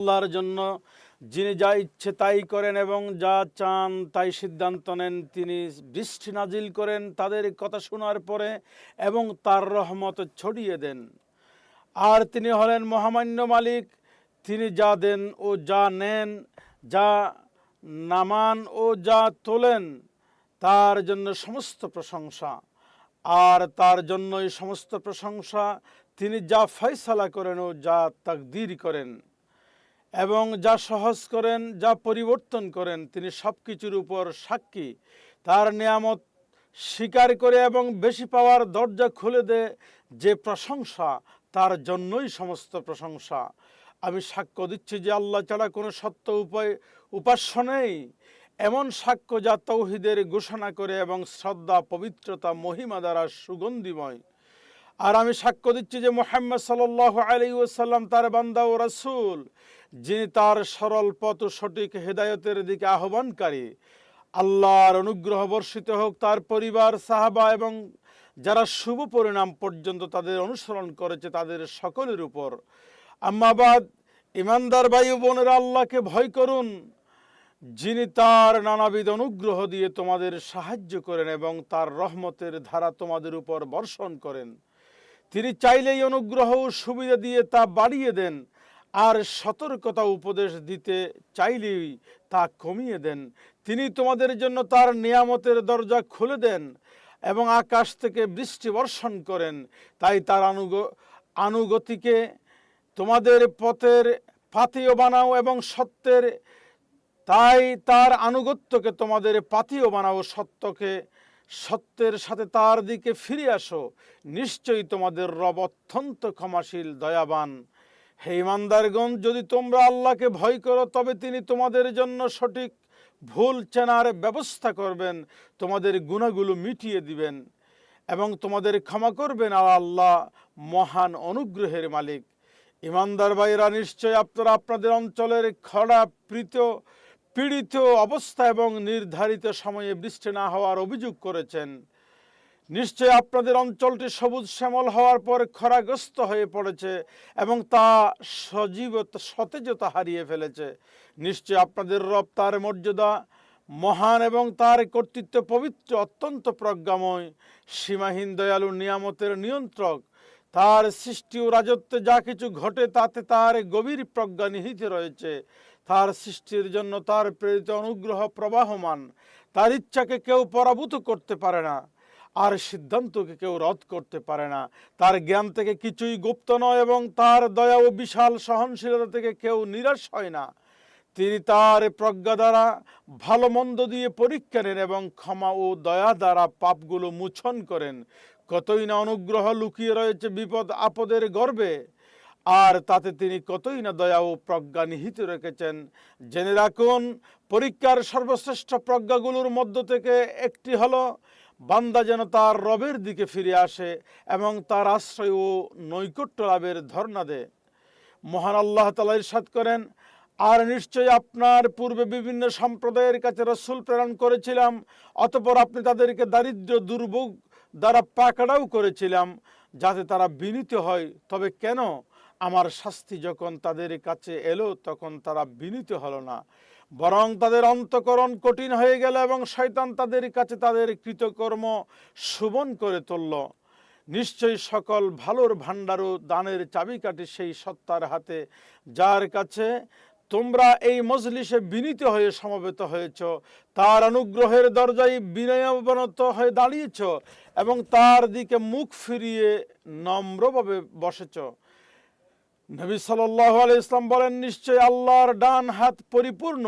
আল্লাহর জন্য, যিনি যা ইচ্ছে তাই করেন এবং যা চান তাই সিদ্ধান্ত নেন, তিনি বৃষ্টি নাজিল করেন তাদের কথা শোনার পরে এবং তার রহমত ছড়িয়ে দেন। আর তিনি হলেন মহামান্য মালিক। তিনি যা দেন ও যা নেন, যা নামান ও যা তোলেন, তার জন্য সমস্ত প্রশংসা। আর তার জন্যই সমস্ত প্রশংসা তিনি যা ফয়সালা করেন ও যা তাকদির করেন। এবং যা সহজ করেন, যা পরিবর্তন করেন, তিনি সব কিছুর উপর সাক্ষী। তার নিয়ামত স্বীকার করে এবং বেশি পাওয়ার দরজা খুলে দেয় যে প্রশংসা, তার জন্যই সমস্ত প্রশংসা। আমি সাক্ষ্য দিচ্ছি যে আল্লাহ ছাড়া কোনো সত্য উপায়, উপাস্য নেই। এমন সাক্ষ্য যা তৌহিদের ঘোষণা করে এবং শ্রদ্ধা, পবিত্রতা, মহিমা দ্বারা সুগন্ধিময়। আর আমি সাক্ষ্য দিচ্ছি যে মোহাম্মদ সাল আলী ওসাল্লাম তার বান্দা ও রাসূল। যিনি তার সরল পথ সঠিক হেদায়তের দিকে আহ্বানকারী, আল্লাহর অনুগ্রহ বর্ষিত হোক তার পরিবার, সাহাবা এবং যারা শুভ পরিণাম পর্যন্ত তাদের অনুসরণ করেছে তাদের সকলের উপর। আম্মাবাদ ইমানদার ও বোনেরা আল্লাহকে ভয় করুন। যিনি তার নানাবিধ অনুগ্রহ দিয়ে তোমাদের সাহায্য করেন এবং তার রহমতের ধারা তোমাদের উপর বর্ষণ করেন। তিনি চাইলেই অনুগ্রহ ও সুবিধা দিয়ে তা বাড়িয়ে দেন। আর সতর্কতা উপদেশ দিতে চাইলেই তা কমিয়ে দেন। তিনি তোমাদের জন্য তার নিয়ামতের দরজা খুলে দেন এবং আকাশ থেকে বৃষ্টি বর্ষণ করেন। তাই তার আনুগ, আনুগতিকে তোমাদের পথের পাথেয় বানাও এবং সত্যের, তাই তার আনুগত্যকে তোমাদের পাথেয় বানাও, সত্যকে, সত্যের সাথে তার দিকে ফিরে আসো। নিশ্চয়ই তোমাদের রব অত্যন্ত ক্ষমাশীল, দয়াবান। হে ইমানদারগণ, যদি তোমরা আল্লাহকে ভয় করো, তবে তিনি তোমাদের জন্য সঠিক ভুল চেনার ব্যবস্থা করবেন, তোমাদের গুণাগুলো মিটিয়ে দিবেন এবং তোমাদের ক্ষমা করবেন আর আল্লাহ মহান অনুগ্রহের মালিক। ইমানদার ভাইরা নিশ্চয় আপনারা আপনাদের অঞ্চলের খরা, প্রীত, পীড়িত অবস্থা এবং নির্ধারিত সময়ে বৃষ্টি না হওয়ার অভিযোগ করেছেন। নিশ্চয় আপনাদের অঞ্চলটি সবুজ শ্যামল হওয়ার পর খরাগ্রস্ত হয়ে পড়েছে এবং তা সজীবতা, সতেজতা হারিয়ে ফেলেছে। নিশ্চয় আপনাদের রব তার মর্যাদা মহান এবং তার কর্তৃত্ব পবিত্র, অত্যন্ত প্রজ্ঞাময়, সীমাহীন দয়ালু নিয়ামতের নিয়ন্ত্রক। তার সৃষ্টি ও রাজত্বে যা কিছু ঘটে, তাতে তার গভীর প্রজ্ঞা নিহিত রয়েছে। তার সৃষ্টির জন্য তার প্রেরিত অনুগ্রহ প্রবাহমান। তার ইচ্ছাকে কেউ পরাভূত করতে পারে না। আর সিদ্ধান্তকে কেউ রদ করতে পারে না। তার জ্ঞান থেকে কিছুই গুপ্ত নয় এবং তার দয়া ও বিশাল সহনশীলতা থেকে কেউ নিরাশ হয় না। তিনি তার প্রজ্ঞা দ্বারা ভালো মন্দ দিয়ে পরীক্ষা নেন এবং ক্ষমা ও দয়া দ্বারা পাপগুলো মুছন করেন। কতই না অনুগ্রহ লুকিয়ে রয়েছে বিপদ আপদের গর্বে, আর তাতে তিনি কতই না দয়া ও প্রজ্ঞা নিহিত রেখেছেন। জেনে রাখুন, পরীক্ষার সর্বশ্রেষ্ঠ প্রজ্ঞাগুলোর মধ্য থেকে একটি হলো বান্দা যেন তার রবের দিকে ফিরে আসে এবং তার আশ্রয় ও নৈকট্য লাভের ধর্ণা দেয়। মহান আল্লাহ তালা ইরশাদ করেন, আর নিশ্চয়ই আপনার পূর্বে বিভিন্ন সম্প্রদায়ের কাছে রসুল প্রেরণ করেছিলাম, অতপর আপনি তাদেরকে দারিদ্র দুর্ভোগ দ্বারা পাকড়াও করেছিলাম, যাতে তারা বিনীত হয়। তবে কেন? আমার শাস্তি যখন তাদের কাছে এলো, তখন তারা বিনীত হলো না। বরং তাদের অন্তকরণ কঠিন হয়ে গেল এবং শয়তান তাদের কাছে তাদের কৃতকর্ম সুবন করে তুলল। নিশ্চয়ই সকল ভালোর ভাণ্ডার ও দানের চাবিকাঠি সেই সত্তার হাতে। যার কাছে তোমরা এই মজলিসে বিনীত হয়ে সমবেত হয়েছ, তার অনুগ্রহের দরজায় বিনয়বনত হয়ে দাঁড়িয়েছ এবং তার দিকে মুখ ফিরিয়ে নম্রভাবে বসেছ। নবী সাল্লাহ ইসলাম বলেন নিশ্চয় আল্লাহর ডান হাত পরিপূর্ণ।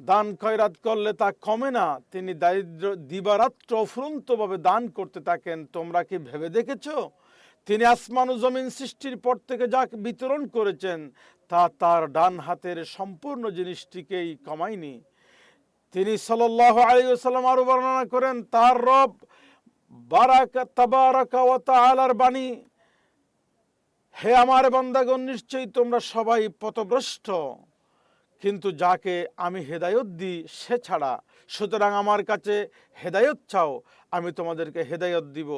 দান খয়রাত করলে তা কমে না। তিনি দারিদ্র, দিবারাত্র অফুরন্তভাবে দান করতে থাকেন। তোমরা কি ভেবে দেখেছ? তিনি আসমান ও জমিন সৃষ্টির পর থেকে যা বিতরণ করেছেন, তা তার ডান হাতের সম্পূর্ণ জিনিসটিকেই কমায়নি। তিনি সাল্লাহ আলী সাল্লাম আরও বর্ণনা করেন, তার রব বারাকা, তাবারাকা ও তাআলার বাণী হে আমার বান্দাগণ, নিশ্চয়ই তোমরা সবাই পথভ্রষ্ট। কিন্তু যাকে আমি হেদায়ত দিই, সে ছাড়া। সুতরাং আমার কাছে হেদায়ত চাও, আমি তোমাদেরকে হেদায়ত দিব।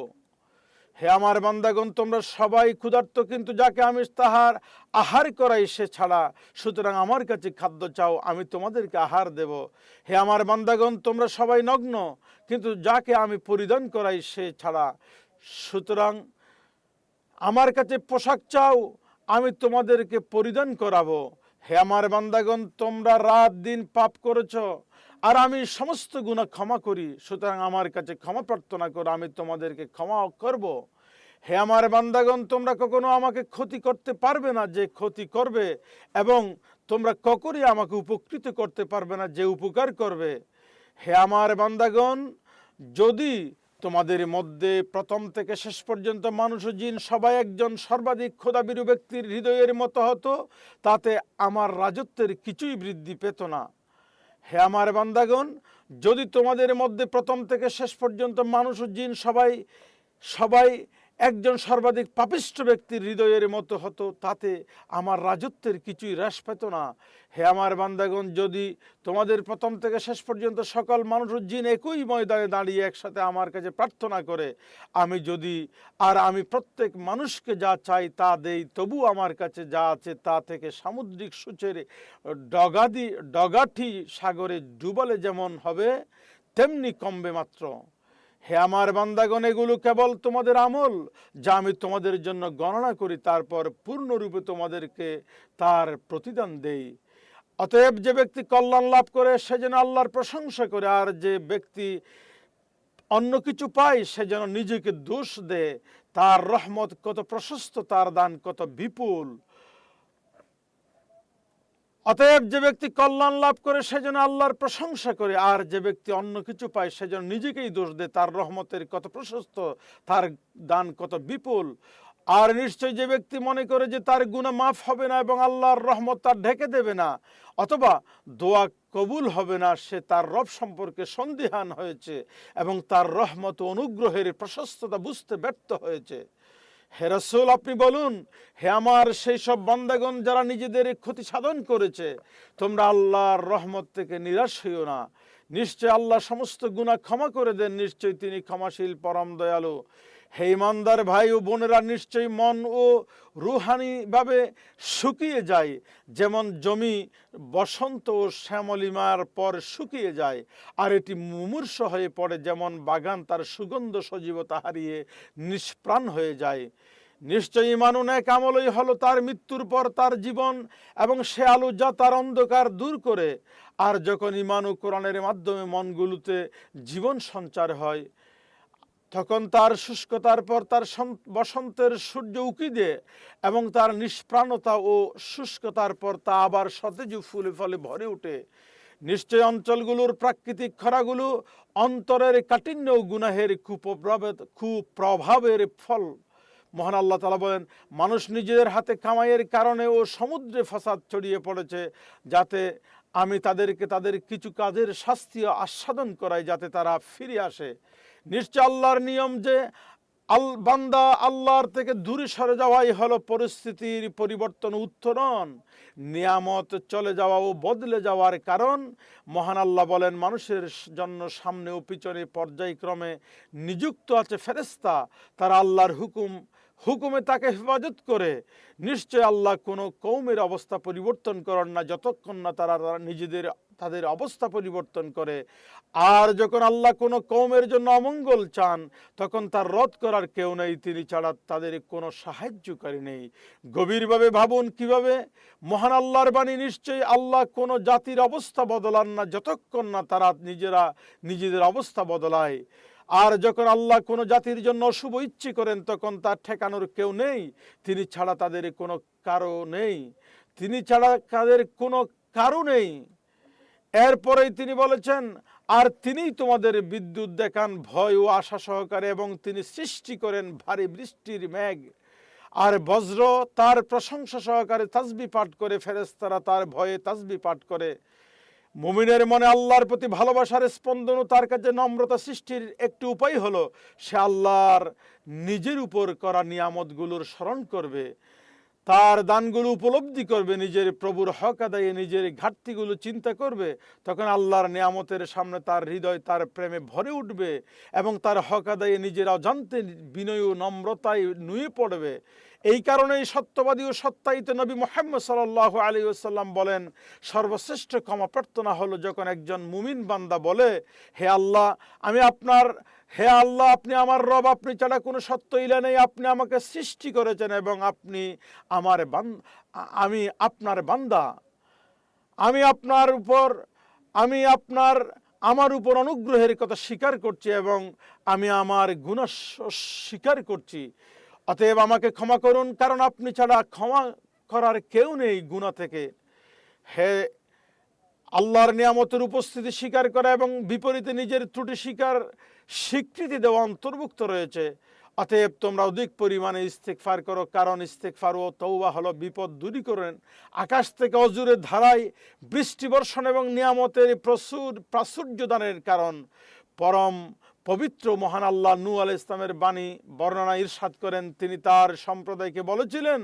হে আমার বান্দাগণ, তোমরা সবাই ক্ষুধার্ত, কিন্তু যাকে আমি তাহার আহার করাই, সে ছাড়া। সুতরাং আমার কাছে খাদ্য চাও, আমি তোমাদেরকে আহার দেব। হে আমার বান্দাগণ, তোমরা সবাই নগ্ন, কিন্তু যাকে আমি পরিধান করাই, সে ছাড়া। সুতরাং আমার কাছে পোশাক চাও, আমি তোমাদেরকে পরিধান করাবো। হে আমার বান্দাগণ, তোমরা রাত দিন পাপ করেছ, আর আমি সমস্ত গুণা ক্ষমা করি। সুতরাং আমার কাছে ক্ষমা প্রার্থনা করো, আমি তোমাদেরকে ক্ষমা করব। হে আমার বান্দাগণ, তোমরা কখনো আমাকে ক্ষতি করতে পারবে না যে ক্ষতি করবে, এবং তোমরা কখনই আমাকে উপকৃত করতে পারবে না যে উপকার করবে। হে আমার বান্দাগণ, যদি তোমাদের মধ্যে প্রথম থেকে শেষ পর্যন্ত মানুষ জিন সবাই একজন সর্বাধিক ক্ষোধাবিরু ব্যক্তির হৃদয়ের মতো হতো, তাতে আমার রাজত্বের কিছুই বৃদ্ধি পেত না। হে আমার বান্দাগণ, যদি তোমাদের মধ্যে প্রথম থেকে শেষ পর্যন্ত মানুষ জিন সবাই সবাই একজন সর্বাধিক পাপিষ্ট ব্যক্তির হৃদয়ের মতো হতো, তাতে আমার রাজত্বের কিছুই হ্রাস পেত না। হে আমার বান্দাগণ, যদি তোমাদের প্রথম থেকে শেষ পর্যন্ত সকল মানুষ জিন একই ময়দানে দাঁড়িয়ে একসাথে আমার কাছে প্রার্থনা করে, আমি যদি আর আমি প্রত্যেক মানুষকে যা চাই তা দেই, তবু আমার কাছে যা আছে তা থেকে সামুদ্রিক সূচের ডগাদি, ডগাঠি সাগরে ডুবালে যেমন হবে, তেমনি কমবে মাত্র। হে আমার বান্দাগণ, এগুলো কেবল তোমাদের আমল, যা আমি তোমাদের জন্য গণনা করি, তারপর পূর্ণরূপে তোমাদেরকে তার প্রতিদান দেই। অতএব যে ব্যক্তি কল্যাণ লাভ করে, সে যেন আল্লাহর প্রশংসা করে, আর যে ব্যক্তি অন্য কিছু পায়, সে যেন নিজেকে দোষ দেয়। তার রহমত কত প্রশস্ত, তার দান কত বিপুল। অতএব যে ব্যক্তি কল্যাণ লাভ করে, সে যেন আল্লাহর প্রশংসা করে, আর যে ব্যক্তি অন্য কিছু পায় সেজন্য নিজেকেই দোষ দেয়, তার রহমতের কত প্রশস্ত, তার দান কত বিপুল। আর নিশ্চয় যে ব্যক্তি মনে করে যে তার গুণা মাফ হবে না এবং আল্লাহর রহমত তার ঢেকে দেবে না, অথবা দোয়া কবুল হবে না, সে তার রব সম্পর্কে সন্দিহান হয়েছে এবং তার রহমত অনুগ্রহের প্রশস্ততা বুঝতে ব্যর্থ হয়েছে। হে রসুল, আপনি বলুন, হে আমার সেই সব বান্দাগণ যারা নিজেদের ক্ষতি সাধন করেছে, তোমরা আল্লাহর রহমত থেকে নিরাশ হইও না। নিশ্চয় আল্লাহ সমস্ত গুণা ক্ষমা করে দেন, নিশ্চয় তিনি ক্ষমাশীল, পরম দয়ালু। হে ইমানদার ভাই ও বোনেরা, নিশ্চয়ই মন ও রুহানিভাবে শুকিয়ে যায়। যেমন জমি বসন্ত ও শ্যামলিমার পর শুকিয়ে যায়, আর এটি মুমূর্ষ হয়ে পড়ে, যেমন বাগান তার সুগন্ধ সজীবতা হারিয়ে নিষ্প্রাণ হয়ে যায়। নিশ্চয়ই ইমানুন এক আমলই হলো তার মৃত্যুর পর তার জীবন, এবং সে আলো যা তার অন্ধকার দূর করে। আর যখন ইমান কোরআনের মাধ্যমে মনগুলোতে জীবন সঞ্চার হয় তখন তার শুষ্কতার পর তার বসন্তের সূর্য উকি দেয় এবং তার নিষ্প্রাণতা ও শুষ্কতার পর তা আবার সতেজ ফুলে ফলে ভরে ওঠে নিশ্চয় অঞ্চলগুলোর প্রাকৃতিক খরাগুলো অন্তরের কাঠিন্য গুনাহের কুপ্রভাবের কুপ্রভাবের ফল। মহান আল্লাহ তালা বলেন, মানুষ নিজেদের হাতে কামাইয়ের কারণে ও সমুদ্রে ফাসাদ ছড়িয়ে পড়েছে যাতে আমি তাদেরকে তাদের কিছু কাজের শাস্তি আস্বাদন করাই যাতে তারা ফিরে আসে। নিশ্চয় আল্লাহর নিয়ম যে আল বান্দা আল্লাহর থেকে দূরে সরে যাওয়াই হলো পরিস্থিতির পরিবর্তন উত্তরণ। নিয়ামত চলে যাওয়া ও বদলে যাওয়ার কারণ। মহান আল্লাহ বলেন, মানুষের জন্য সামনে ও পিছনে পর্যায়ক্রমে নিযুক্ত আছে ফেরেস্তা তারা আল্লাহর হুকুম হুকুমে তাকে হেফাজত করে নিশ্চয় আল্লাহ কোনো কৌমের অবস্থা পরিবর্তন করেন না, যতক্ষণ না তারা নিজেদের, তাদের অবস্থা পরিবর্তন করে। আর যখন আল্লাহ কোনো কৌমের জন্য অমঙ্গল চান, তখন তার রদ করার কেউ নেই, তিনি ছাড়া তাদের কোনো সাহায্যকারী নেই। গভীরভাবে ভাবুন কীভাবে? মহান আল্লাহর বাণী, নিশ্চয়ই আল্লাহ কোনো জাতির অবস্থা বদলান না, যতক্ষণ না তারা নিজেরা নিজেদের অবস্থা বদলায়। আর যখন আল্লাহ কোনো জাতির জন্য অশুভ ইচ্ছে করেন, তখন তার ঠেকানোর কেউ নেই। তিনি ছাড়া তাদের কোনো কারও নেই। তিনি ছাড়া তাদের কোনো কারও নেই। এরপরেই তিনি বলেছেন, আর তিনিই তোমাদের বিদ্যুৎ দেখান, ভয় ও আশা সহকারে এবং তিনি সৃষ্টি করেন ভারী বৃষ্টির মেঘ। আর বজ্র তার প্রশংসা সহকারে তাসবি পাঠ করে ফেরেস্তারা তার ভয়ে তাসবি পাঠ করে। মুমিনের মনে আল্লাহর প্রতি ভালোবাসার স্পন্দন তার কাছে নম্রতা সৃষ্টির একটি উপায় হলো, সে আল্লাহর নিজের উপর করা নিয়ামতগুলোর স্মরণ করবে, তার দানগুলো উপলব্ধি করবে, নিজের প্রভুর হক আদায়ে নিজের ঘাটতিগুলো চিন্তা করবে, তখন আল্লাহর নিয়ামতের সামনে তার হৃদয় তার প্রেমে ভরে উঠবে এবং তার হক আদায়ে নিজের অজান্তে বিনয় ও নম্রতায় নুয়ে পড়বে। এই কারণেই সত্যবাদী ও সত্যায়িত নবী মোহাম্মদ সাল্লাহ আলী সাল্লাম বলেন, সর্বশ্রেষ্ঠ ক্ষমা প্রার্থনা হলো যখন একজন মুমিন বান্দা বলে, হে আল্লাহ, আমি আপনার, হে আল্লাহ, আপনি আমার রব, আপনি ছাড়া কোনো সত্য ইলা নেই, আপনি আমাকে সৃষ্টি করেছেন এবং আপনি আমার আমি আপনার বান্দা। আমি আপনার উপর, আমি আপনার, আমার উপর অনুগ্রহের কথা স্বীকার করছি এবং আমি আমার গুণ স্বীকার করছি। অতএব আমাকে ক্ষমা করুন, কারণ আপনি ছাড়া ক্ষমা করার কেউ নেই গুণা থেকে। হে আল্লাহর নিয়ামতের উপস্থিতি স্বীকার করা এবং বিপরীতে নিজের ত্রুটি স্বীকার স্বীকৃতি দেওয়া অন্তর্ভুক্ত রয়েছে। অতএব তোমরা অধিক পরিমাণে ইস্তেকফার করো, কারণ ইস্তেকফার ও তৌবা হলো বিপদ দূরী করেন। আকাশ থেকে অজুরের ধারায় বৃষ্টি বর্ষণ এবং নিয়ামতের প্রচুর প্রাচুর্য দানের কারণ। পরম পবিত্র মহান আল্লাহ নু আল ইসলামের বাণী বর্ণনা ইরশাদ করেন। তিনি তার সম্প্রদায়কে বলেছিলেন,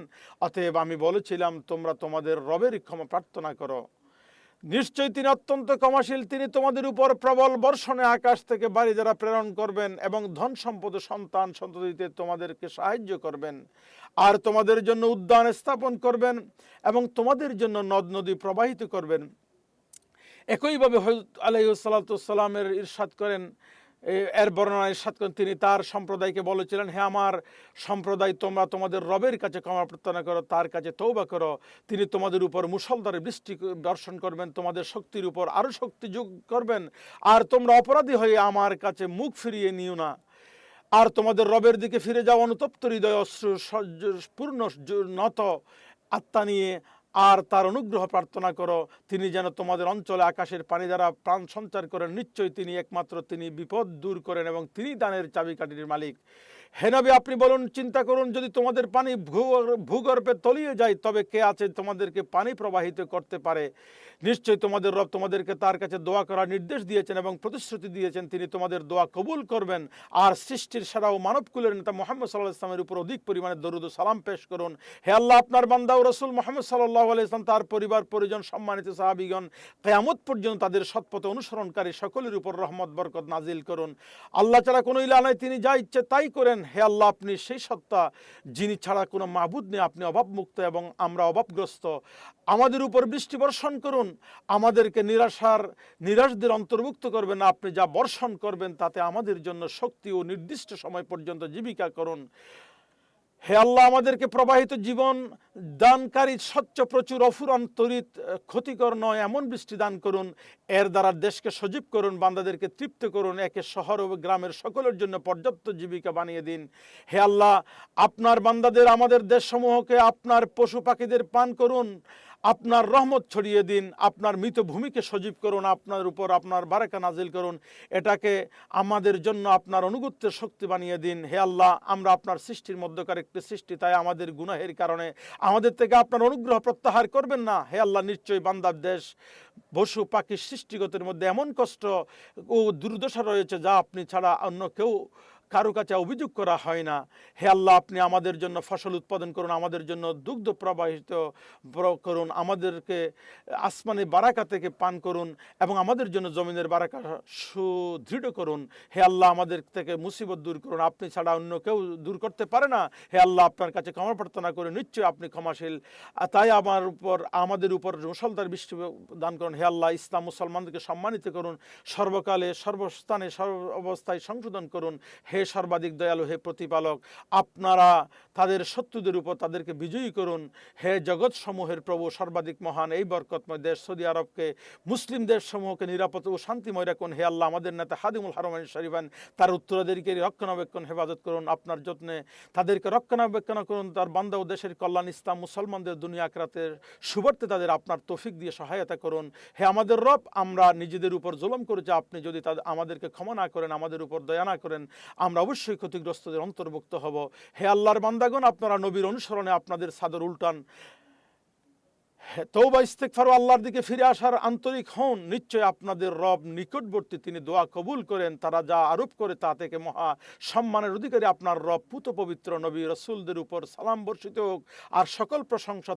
অতএব আমি বলেছিলাম, তোমরা তোমাদের রবের ক্ষমা প্রার্থনা করো। নিশ্চয়ই তিনি অত্যন্ত ক্ষমাশীল, তিনি তোমাদের উপর প্রবল বর্ষণে আকাশ থেকে বাড়ি দ্বারা প্রেরণ করবেন এবং ধন সম্পদ সন্তান সন্ততিতে তোমাদেরকে সাহায্য করবেন। আর তোমাদের জন্য উদ্যান স্থাপন করবেন এবং তোমাদের জন্য নদ নদী প্রবাহিত করবেন। একইভাবে হজরত আলাইসাল্লামের ইরশাদ করেন এর বর্ণনায় করেন তিনি তার সম্প্রদায়কে বলেছিলেন, হে আমার সম্প্রদায়, তোমরা তোমাদের রবের কাছে ক্ষমা প্রার্থনা করো, তার কাছে তৌবা করো। তিনি তোমাদের উপর মুসলধারে বৃষ্টি বর্ষণ করবেন, তোমাদের শক্তির উপর আরও শক্তি যোগ করবেন। আর তোমরা অপরাধী হয়ে আমার কাছে মুখ ফিরিয়ে নিও না। আর তোমাদের রবের দিকে ফিরে যাও, অনুতপ্ত হৃদয় অশ্রু পূর্ণ নত আত্মা নিয়ে আর তার অনুগ্রহ প্রার্থনা করো, তিনি যেন তোমাদের অঞ্চলে আকাশের পানি দ্বারা প্রাণ সঞ্চার করেন। নিশ্চয়ই তিনি একমাত্র তিনি বিপদ দূর করেন এবং তিনি দানের চাবিকাঠির মালিক। হে নবী, আপনি বলুন, চিন্তা করুন, যদি তোমাদের পানি ভূগর্ভে তলিয়ে যায়, তবে কে আছে তোমাদেরকে পানি প্রবাহিত করতে পারে? নিশ্চয়ই তোমাদের রব তোমাদেরকে তার কাছে দোয়া করার নির্দেশ দিয়েছেন এবং প্রতিশ্রুতি দিয়েছেন। তিনি তোমাদের দোয়া কবুল করবেন। আর সৃষ্টির সারা ও মানবকুলের নেতা মোহাম্মদ সাল্লাহ ইসলামের উপর অধিক পরিমাণে দরুদ সালাম পেশ করুন। হে আল্লাহ, আপনার বান্দা ও রসুল মোহাম্মদ সাল্লাহ ইসলাম তার পরিবার, পরিজন, সম্মানিত সাহাবিগণ, কেয়ামত পর্যন্ত তাদের সৎপথে অনুসরণকারী সকলের উপর রহমত, বরকত নাজিল করুন। আল্লাহ ছাড়া কোনো ইলা নাই, তিনি যা ইচ্ছে তাই করেন। হে আল্লাহ, আপনি সেই সত্তা যিনি ছাড়া কোনো মাহবুদ নেই, আপনি অভাবমুক্ত এবং আমরা অভাবগ্রস্ত। আমাদের উপর বৃষ্টি বর্ষণ করুন। আমাদেরকে নিরাশার, নিরাশদের অন্তর্ভুক্ত করবেন আপনি যা বর্ষণ করবেন, তাতে আমাদের জন্য শক্তি ও নির্দিষ্ট সময় পর্যন্ত জীবিকা করুন। হে আল্লাহ, আমাদেরকে প্রবাহিত জীবন দানকারী, স্বচ্ছ, প্রচুর অফুরন তরিত ক্ষতিকর নয়, এমন বৃষ্টি দান করুন। এর দ্বারা দেশকে সজীব করুন, বান্দাদেরকে তৃপ্ত করুন, একে শহর ও গ্রামের সকলের জন্য পর্যাপ্ত জীবিকা বানিয়ে দিন। হে আল্লাহ, আপনার বান্দাদের, আমাদের দেশসমূহকে আপনার পশু পাখিদের পান করুন। আপনার রহমত ছড়িয়ে দিন, আপনার মৃত ভূমিকে সজীব করুন, আপনার উপর আপনার বারাকা নাজিল করুন। এটাকে আমাদের জন্য আপনার অনুগত্যের শক্তি বানিয়ে দিন। হে আল্লাহ, আমরা আপনার সৃষ্টির মধ্যকার একটি সৃষ্টি, তাই আমাদের গুনাহের কারণে আমাদের থেকে আপনার অনুগ্রহ প্রত্যাহার করবেন না। হে আল্লাহ, নিশ্চয়ই বান্দার দেশ, পশু পাখি সৃষ্টিগতের মধ্যে এমন কষ্ট ও দুর্দশা রয়েছে যা আপনি ছাড়া অন্য কেউ কারও কাছে অভিযোগ করা হয় না। হে আল্লাহ, আপনি আমাদের জন্য ফসল উৎপাদন করুন, আমাদের জন্য দুগ্ধ প্রবাহিত প্র- করুন, আমাদেরকে আসমানে বারাকা থেকে পান করুন এবং আমাদের জন্য জমিনের বারাকা সুদৃঢ় করুন। হে আল্লাহ, আমাদের থেকে মুসিবত দূর করুন। আপনি ছাড়া অন্য কেউ দূর করতে পারে না। হে আল্লাহ, আপনার কাছে ক্ষমা প্রার্থনা করে, নিশ্চয়ই আপনি ক্ষমাশীল। তাই আমার উপর, আমাদের উপর মুসলদার বৃষ্টি দান করুন। হে আল্লাহ, ইসলাম মুসলমানদেরকে সম্মানিত করুন। সর্বকালে সর্বস্থানে সর্ব অবস্থায় সংশোধন করুন। হে সর্বাধিক দয়ালু, হে প্রতিপালক, আপনারা তাদের শত্রুদের উপর তাদেরকে বিজয়ী করুন। হে জগৎ সমূহের প্রভু, সর্বাধিক মহান, এই বরকতময় দেশ সৌদি আরবকে, মুসলিম দেশ সমূহকে নিরাপদ ও শান্তিময় রাখুন। হে আল্লাহ, আমাদের নেতা হাদিমুল হারমান শরীফান, তার উত্তরাধিকারী রক্ষণাবেক্ষণ হেফাজত করুন আপনার যত্নে। তাদেরকে রক্ষণাবেক্ষণ করুন, তার বান্দা ও দেশের কল্যাণ, ইসলাম, মুসলমানদের দুনিয়া আক্রাতের সুবর্তে তাদের আপনার তৌফিক দিয়ে সহায়তা করুন। হে আমাদের রব, আমরা নিজেদের উপর জুলম করেছি, আপনি যদি তাদের আমাদেরকে ক্ষমা না করেন, আমাদের উপর দয়া না করেন আমরা অবশ্যই ক্ষতিগ্রস্তদের অন্তর্ভুক্ত হব। হে আল্লাহর বান্দাগণ, আপনারা নবীর অনুসরণে আপনাদের সাদর উল্টান। তৌবা ইস্তেকফার আল্লাহর দিকে ফিরে আসার আন্তরিক হন। নিশ্চয় আপনাদের রব নিকটবর্তী তিনি দোয়া কবুল করেন। তারা যা আরোপ করে তা থেকে মহা সম্মানের অধিকারী। আপনার রব পুত পবিত্র নবী রসুলদের উপর সালাম বর্ষিত হোক। আর সকল প্রশংসা